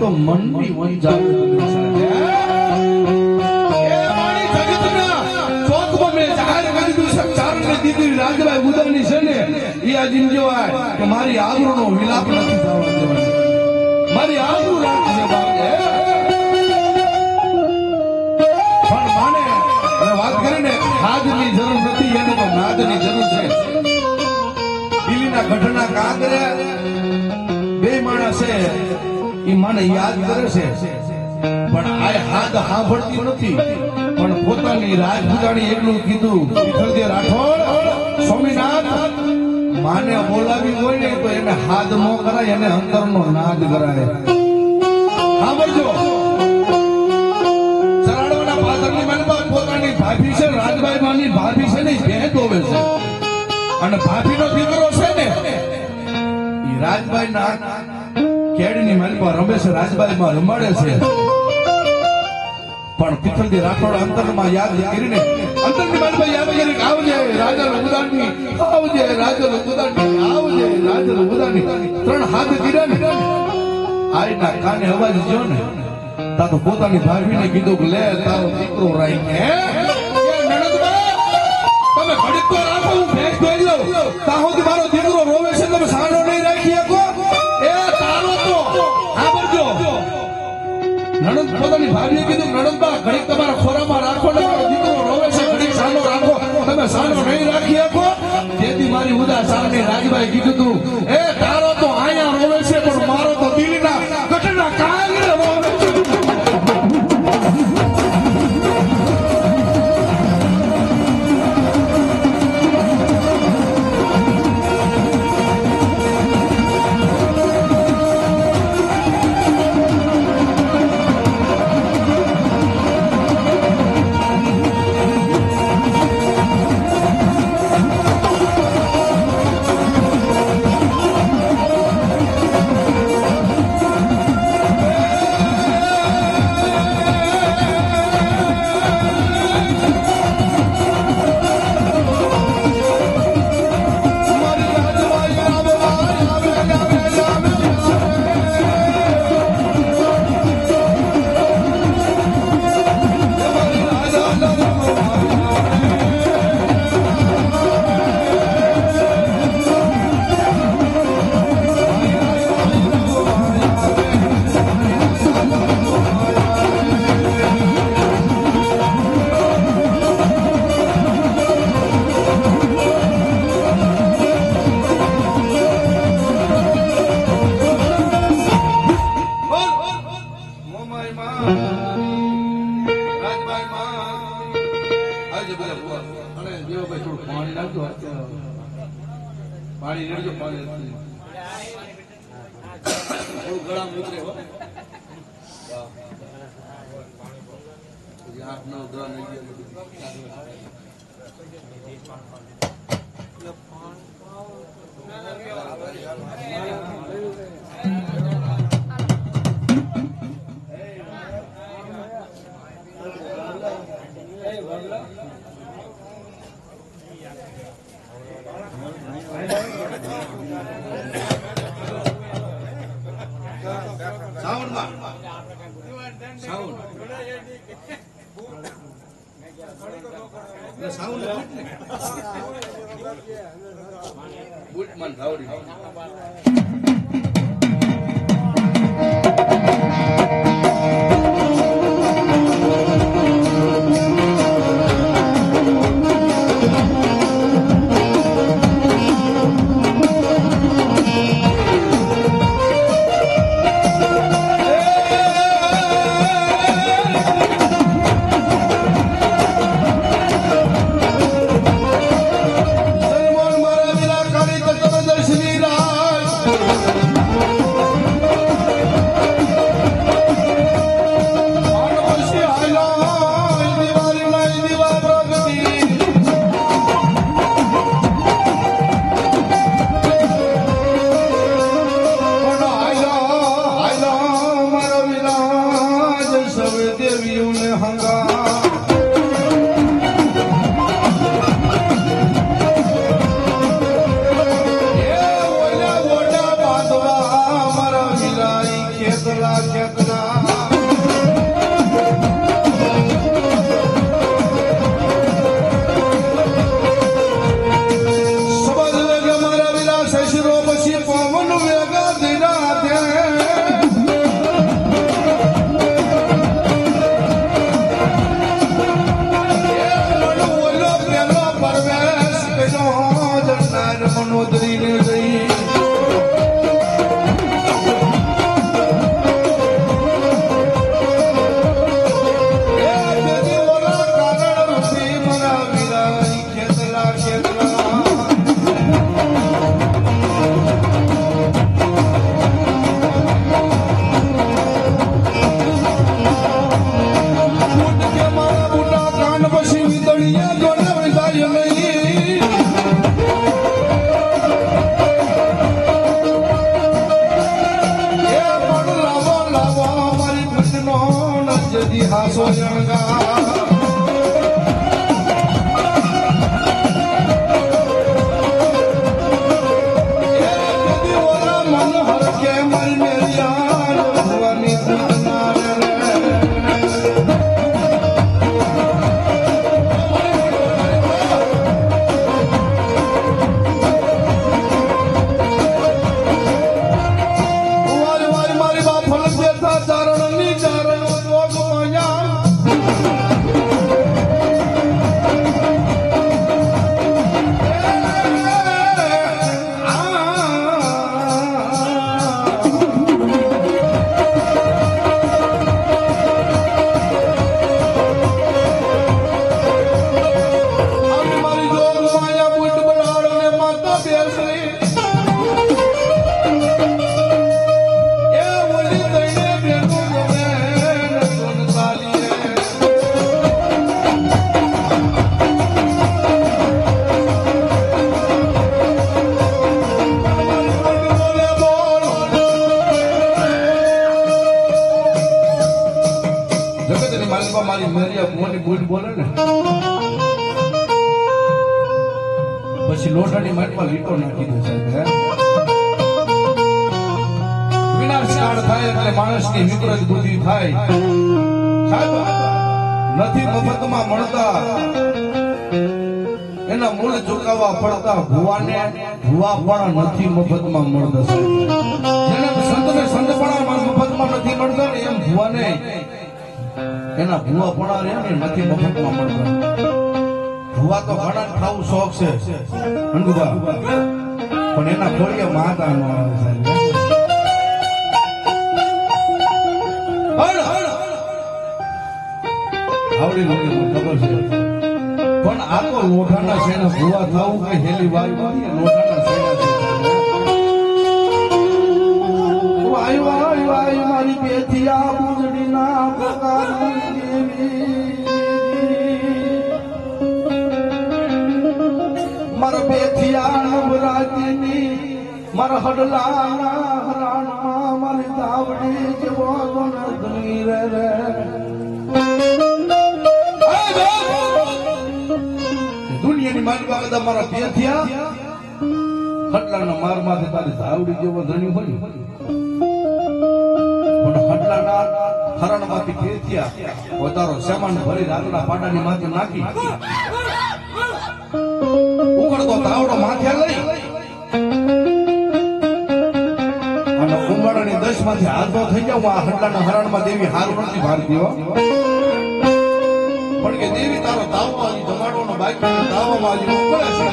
તો મનની કરી ચારણની દીકરી રાજભાઈ ને આબરૂનો વિલાપ નથી મારી આબરૂ પણ માને વાત કરીને ખાદની જરૂર નથી, એને તો નાદની જરૂર છે. દિલ્હીના ગઢના કાગરે બે માણસ મને યાદ કરે છે. પણ આ હાથ સાંભળતી નથી પણ પોતાની રાજપૂતાણી એટલું કીધું રાઠોડ, સ્વામિનાથ, માને બોલાવી હોય ને તો એને હાથ નો કરાય, એને અંતરનો નાદ કરાય. સાંભળજો સરાડવાના પાછળની મનમાં પોતાની ભાભી છે, રાજભાઈ માની ભાભી છે ને ઈ ભેં દોવે છે. અને ભાભીનો દીકરો છે ને, એ રાજભાઈ ના કેડની મનમાં રમે છે રાજભાઈ રમાડે છે. પણ પિથલજી રાઠોડ અંતરમાં યાદ કરીને અંતરની મનમાં યાદ કરીને આવજે રાજા રઘુદાની આવજે રાજા રઘુદાની આવજે રાજા રઘુદાની ત્રણ હાથ કર્યા ને. આઈના કાને અવાજ જો ને? તા તો પોતાની ભાભીને કીધું કે લે તારો દીકરો રાઈ હે મનોદરી ને જઈ વિનાશ થાય એટલે માણસની વિકૃત બુદ્ધિ થાય. નથી મફતમાં મળતા. એના મૂળ ચૂકવવા પડતા ભુવાને, ભુવા પણ નથી મફતમાં મળતા જેને સંતને સંતપણા મફતમાં નથી મળતા ને એમ ભુવાને, એના ભુવા પણ રહે ને નથી મફતમાં મળતા. ભુવા તો ઘણા ખાવું શોખ છે. પણ એના ખોળીએ માતા નો આવે આવડી નોડી મને ખબર છે. પણ આ તો લોઠાના શેના ભૂવા થવું કઈ હેલી વાત લોઠાના શેના વાય વાય વાય મારી પેથિયા બુજડીના પ્રકારની દેવી. મારા પેથિયા નવરાત્રિની, મારા હડલાના મારી તાવડી જેવો ગણ રે રે ધાવડી પેથિયા વધારો સામાન ભરી રાતના પાટાની માથે નાખી. ઉકળતો તાવડો માથે અને ઉંબાડાની દસમાંથી હાથો થઈ જાવ આ હડલાના હરણમાં દેવી હારું નથી ભારતી હો. પણ કે દેવી તારો તાવો હજી જમાડવાનો બાકી તાવામાં હજી ઉકળે છે.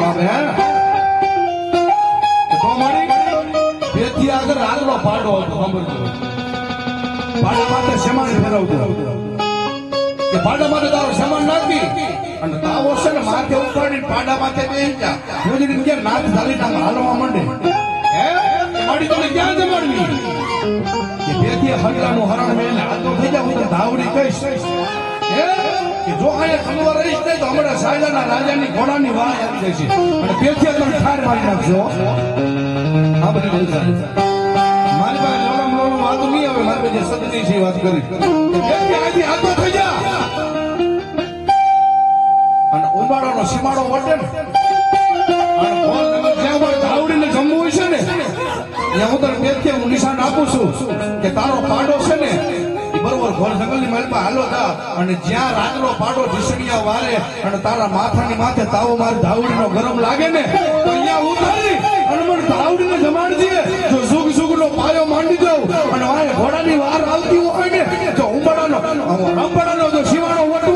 બાપે તેથી આગળ આગલો પાડો હતો સાંભળજો. પાડા માટે સમાન ફેરવતો કે પાડા માટે તારો સામાન નાખી. અને તાવો છે ને માથે ઉપાડીને પાડા માથે બેસી જા. ગુજરી કે નાથ ધારી નામ હાલવા માંડે. હે? માડી તને ક્યાં જમાડવી? કે બેથી હગલાનું હરણ આ તો થઈ હું તો ધાવડી કહીશ. હે? કે જો અહીંયા ખલવા રહીશ ને તો હમણાં સાયલાના રાજાની ઘોડાની વાત આવી જશે અને બેથી તમે ઠાર મારી નાખજો. આ બધી છે. મારી પાસે લોલમ લોલમ વાતો નહીં આવે, મારી પાસે સત્યની છે વાત કરી. બેથી આજે હાથો ઉંબાડાનો સીમાડો વટે ને. માથે તાવો મારી ધાવડીનો ગરમ લાગે ને, તો અહીંયા ઉતારી અને મને ધાવડીને દે જો સુગ સુખનો પાયો માંડી દઉં અને વાય ઘોડાની વાર આવતી હોય ને, તો ઉંબાડાનો રંબાડાનો જો વટવા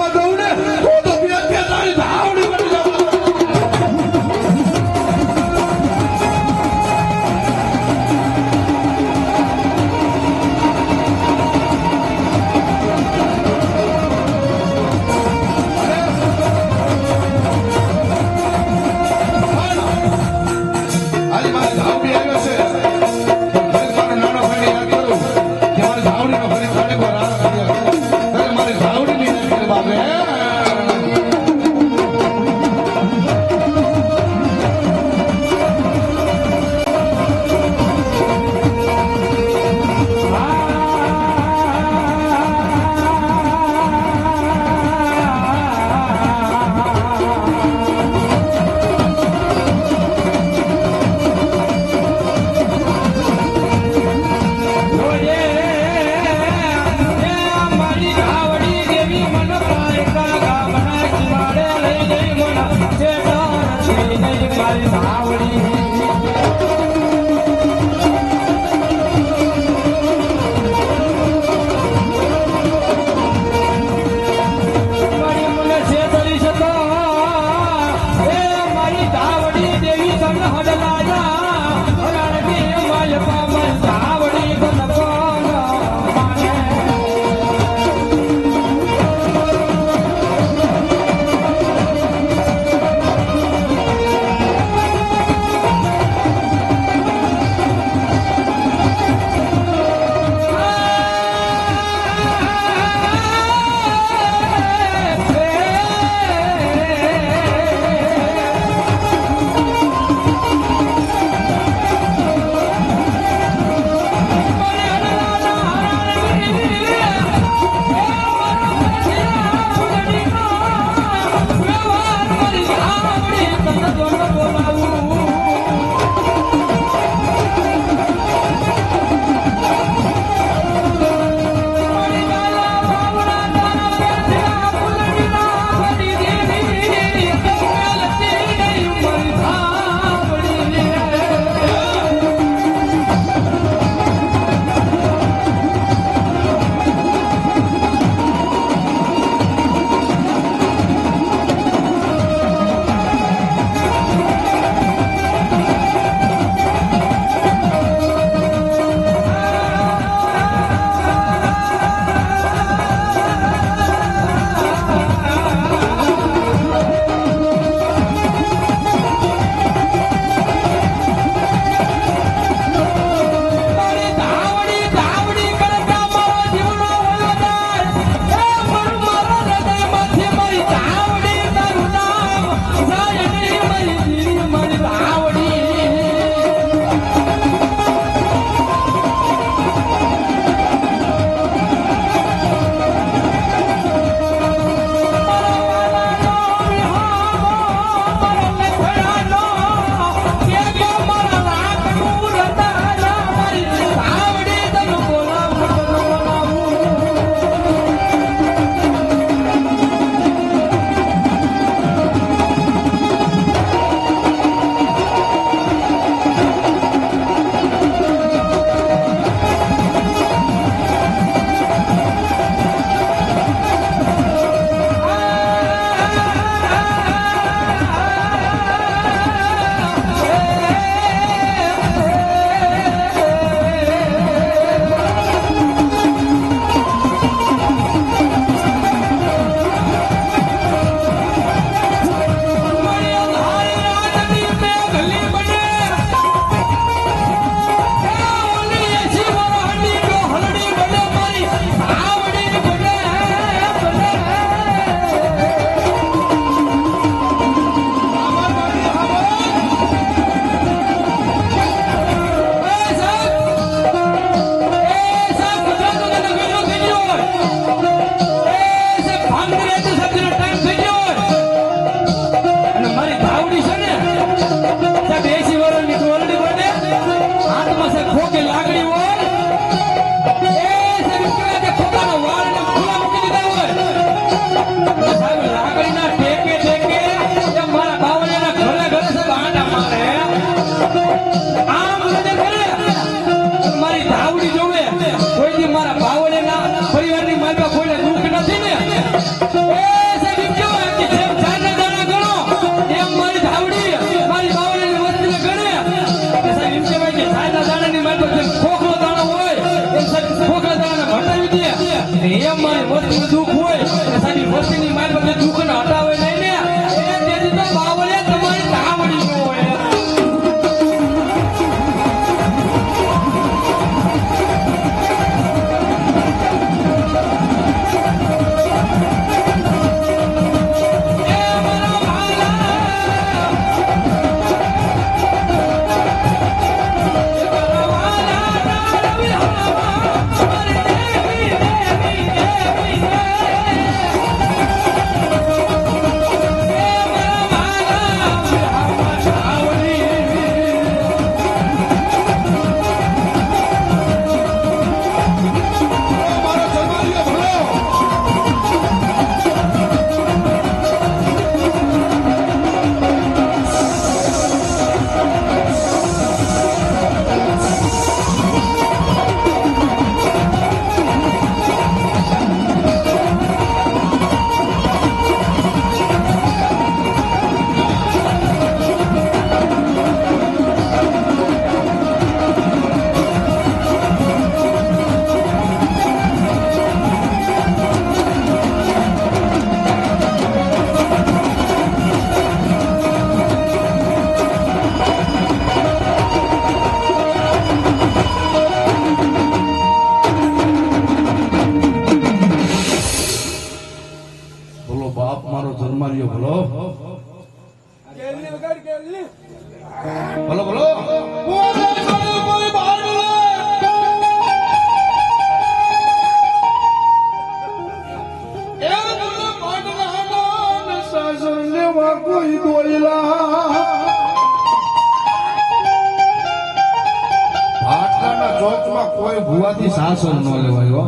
ભુવાથી સોંગ નો લેવાયો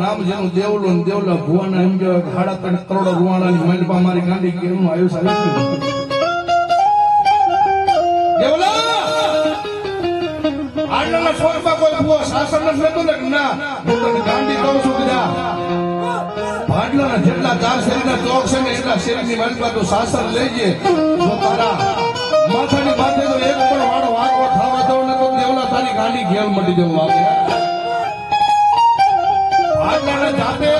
નામ જેનું દેવલો દેવલા ભુવાના એમ કે સાડા ત્રણ કરોડ રૂવાણાની મંડપા મારી ગાંધી કે એમનું આયુષ આવી ગયું. દેવલા! આટલાના સ્વર્ગમાં કોઈ ભુવો શાસન નથી લેતો ને? હું છું એટલા શેરીની મલપા તું શાસન લેજે. જો તારા માથાની માથે તો એક પણ વાળો તારી ગાડી ઘેલ મટી જવું જાતે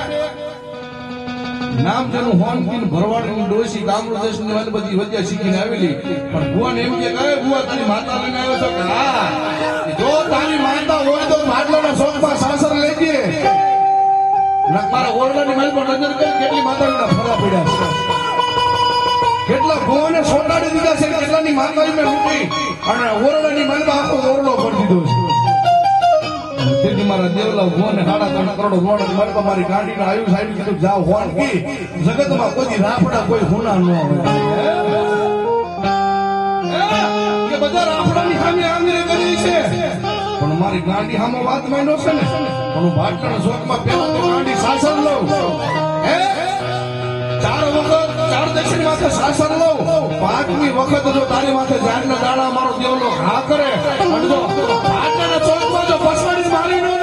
નામ તેનું હોનકીન ભરવાડની ડોસી ગામડદેશની વાત બધી વચ્ચે શીખીને આવેલી પણ ભુવન એમ કે કહે ભુવા, તારી માતા લઈને આવ્યો છો? કે જો તારી માતા હોય તો ભાડલાના શોખમાં સાસર લેજે મારા ઓરડાની માલ પણ નજર કરી કેટલી માતાઓના ફરવા પડ્યા છે. કેટલા ભુવાને સોટાડી દીધા છે કેટલાની માતાઓ મેં લૂંટી. અને ઓરડાની મનમાં આખો ઓરડો ભરી દીધો છે. તેથી મારા દેવલા ભુવાને સાડા ત્રણ કરોડ રોડ મારે તો મારી ગાડીને આયુ સાહેબ જાઓ હોન કી, જગતમાં કોઈ રાફડા કોઈ હુના ન કે બધા રાફડાની સામે આંગળી કરી છે. પણ મારી ગાંડી સામે વાત માંડ્યો છે ને, પણ હું ભાટકાના શોખમાં પેલા તો શાસન લઉં. ચાર વખત, ચાર દક્ષિણ માથે શાસન લઉં. પાંચમી વખત જો તારી માથે જાનના દાણા મારો દેવલો ઘા કરે અને જો ભાટકાના ચોકમાં જો પસવાડી મારી